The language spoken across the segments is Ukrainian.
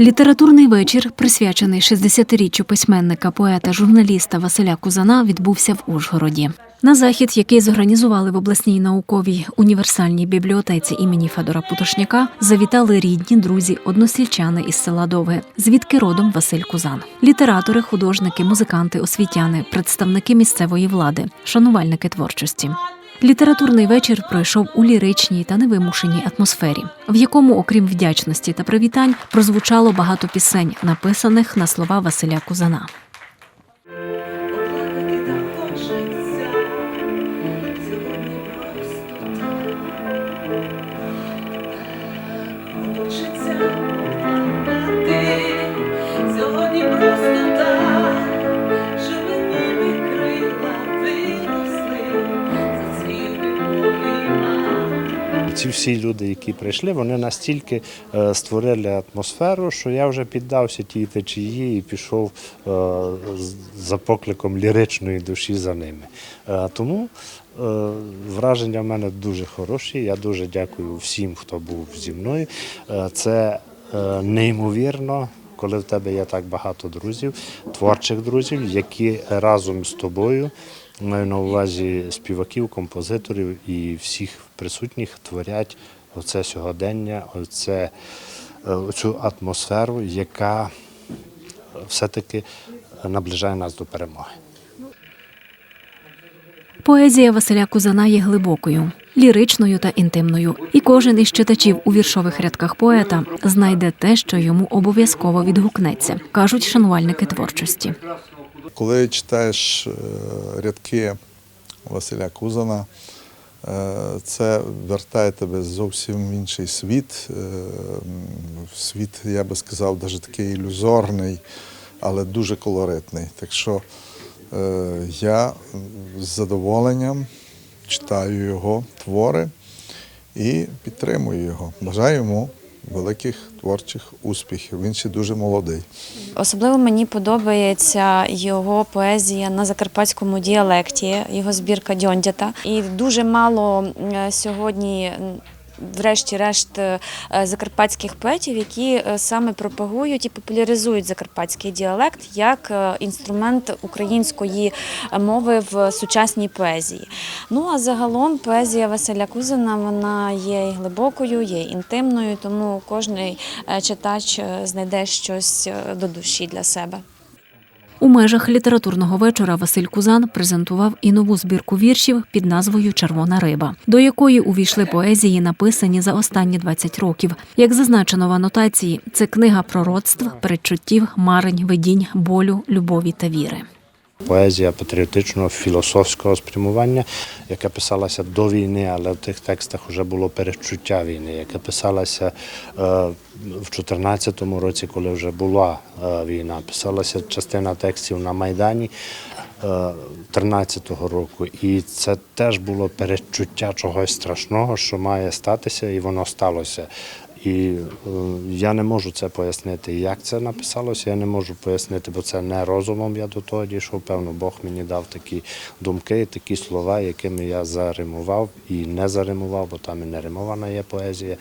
Літературний вечір, присвячений 60-річчю письменника, поета, журналіста Василя Кузана, відбувся в Ужгороді. На захід, який зорганізували в обласній науковій універсальній бібліотеці імені Федора Путошняка, завітали рідні, друзі, односельчани із села Довге, звідки родом Василь Кузан. Літератори, художники, музиканти, освітяни, представники місцевої влади, шанувальники творчості. Літературний вечір пройшов у ліричній та невимушеній атмосфері, в якому, окрім вдячності та привітань, прозвучало багато пісень, написаних на слова Василя Кузана. Ці всі люди, які прийшли, вони настільки е, створили атмосферу, що я вже піддався тій течії і пішов е, за покликом ліричної душі за ними. Е, Тому враження в мене дуже хороші. Я дуже дякую всім, хто був зі мною. Це неймовірно. Коли в тебе є так багато друзів, творчих друзів, які разом з тобою маю на увазі співаків, композиторів і всіх присутніх творять оце сьогодення, оце, е, оцю атмосферу, яка все-таки наближає нас до перемоги. Поезія Василя Кузана є глибокою, ліричною та інтимною, і кожен із читачів у віршових рядках поета знайде те, що йому обов'язково відгукнеться, кажуть шанувальники творчості. Коли читаєш е, рядки Василя Кузана, е, це вертає тебе зовсім в інший світ. е, Світ, я би сказав, навіть такий ілюзорний, але дуже колоритний. Так що я з задоволенням читаю його твори і підтримую його. Бажаю йому великих творчих успіхів. Він ще дуже молодий. Особливо мені подобається його поезія на закарпатському діалекті, його збірка Дьондята. І дуже мало е, сьогодні. Врешті-решт е, закарпатських поетів, які е, саме пропагують і популяризують закарпатський діалект як е, інструмент української мови в сучасній поезії. Ну а загалом поезія Василя Кузина вона є і глибокою, є інтимною, тому кожен читач знайде щось до душі для себе. У межах літературного вечора Василь Кузан презентував і нову збірку віршів під назвою Червона риба, до якої увійшли поезії, написані за останні 20 років. Як зазначено в анотації, це книга пророцтв, передчуттів, марень, видінь, болю, любові та віри. Поезія патріотичного філософського спрямування, яка писалася до війни, але в тих текстах вже було перечуття війни, яка писалася е, в 2014 році, коли вже була е, війна. Писалася частина текстів на Майдані 2013 року. І це теж було перечуття чогось страшного, що має статися, і воно сталося. І е, я не можу це пояснити, як це написалося. Я не можу пояснити, бо це не розумом я до того дійшов. Певно, Бог мені дав такі думки, такі слова, якими я заримував і не заримував, бо там і не римована є поезія.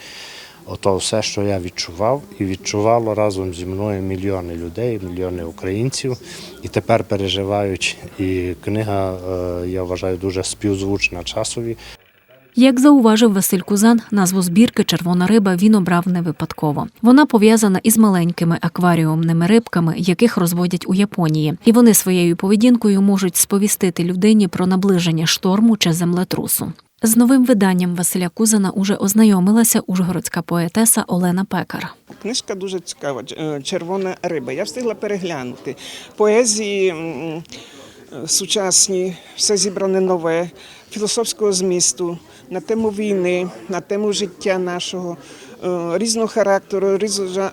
Ото все, що я відчував, і відчувало разом зі мною мільйони людей, мільйони українців. І тепер переживають. І книга, е, я вважаю, дуже співзвучна часові. Як зауважив Василь Кузан, назву збірки Червона риба він обрав не випадково. Вона пов'язана із маленькими акваріумними рибками, яких розводять у Японії, і вони своєю поведінкою можуть сповістити людині про наближення шторму чи землетрусу. З новим виданням Василя Кузана уже ознайомилася ужгородська поетеса Олена Пекар. Книжка дуже цікава. Е, Червона риба. Я встигла переглянути. Поезії е, сучасні, все зібране нове, філософського змісту, на тему війни, на тему життя нашого, е, різного характеру,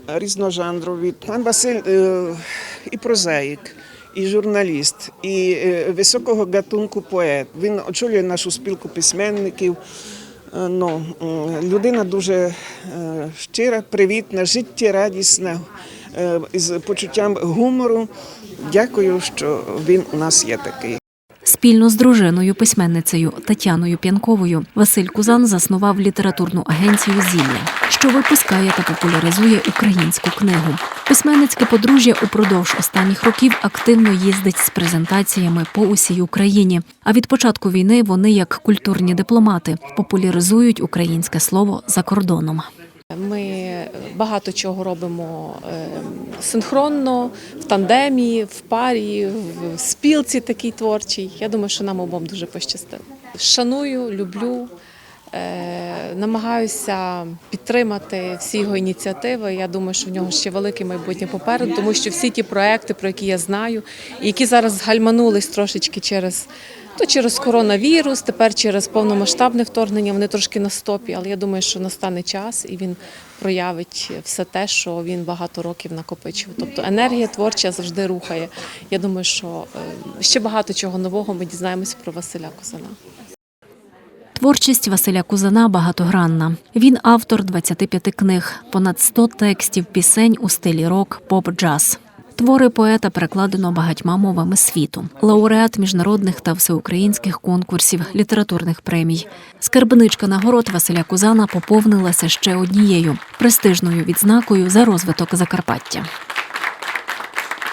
різножанрові. Пан Василь е, і прозаїк. І журналіст, і е, високого гатунку поет. Він очолює нашу спілку письменників. Ну, людина дуже щира, привітна, життєрадісна, з почуттям гумору. Дякую, що він у нас є такий. Спільно з дружиною письменницею Тетяною П'янковою Василь Кузан заснував літературну агенцію Зілля, що випускає та популяризує українську книгу. Письменницьке подружжя упродовж останніх років активно їздить з презентаціями по усій Україні. А від початку війни вони, як культурні дипломати, популяризують українське слово за кордоном. Ми багато чого робимо е, синхронно, в тандемі, в парі, в спілці такій творчій. Я думаю, що нам обом дуже пощастило. Шаную, люблю, е, намагаюся підтримати всі його ініціативи. Я думаю, що в нього ще велике майбутнє попереду, тому що всі ті проекти, про які я знаю, які зараз згальманулись трошечки через. То через коронавірус, тепер через повномасштабне вторгнення вони трошки на стопі, але я думаю, що настане час і він проявить все те, що він багато років накопичив. Тобто енергія творча завжди рухає. Я думаю, що е, ще багато чого нового ми дізнаємося про Василя Козана. Творчість Василя Кузана багатогранна. Він автор 25 книг, понад 100 текстів пісень у стилі рок, поп, джаз. Твори поета перекладено багатьма мовами світу. Лауреат міжнародних та всеукраїнських конкурсів, літературних премій. Скарбничка нагород Василя Кузана поповнилася ще однією престижною відзнакою за розвиток Закарпаття.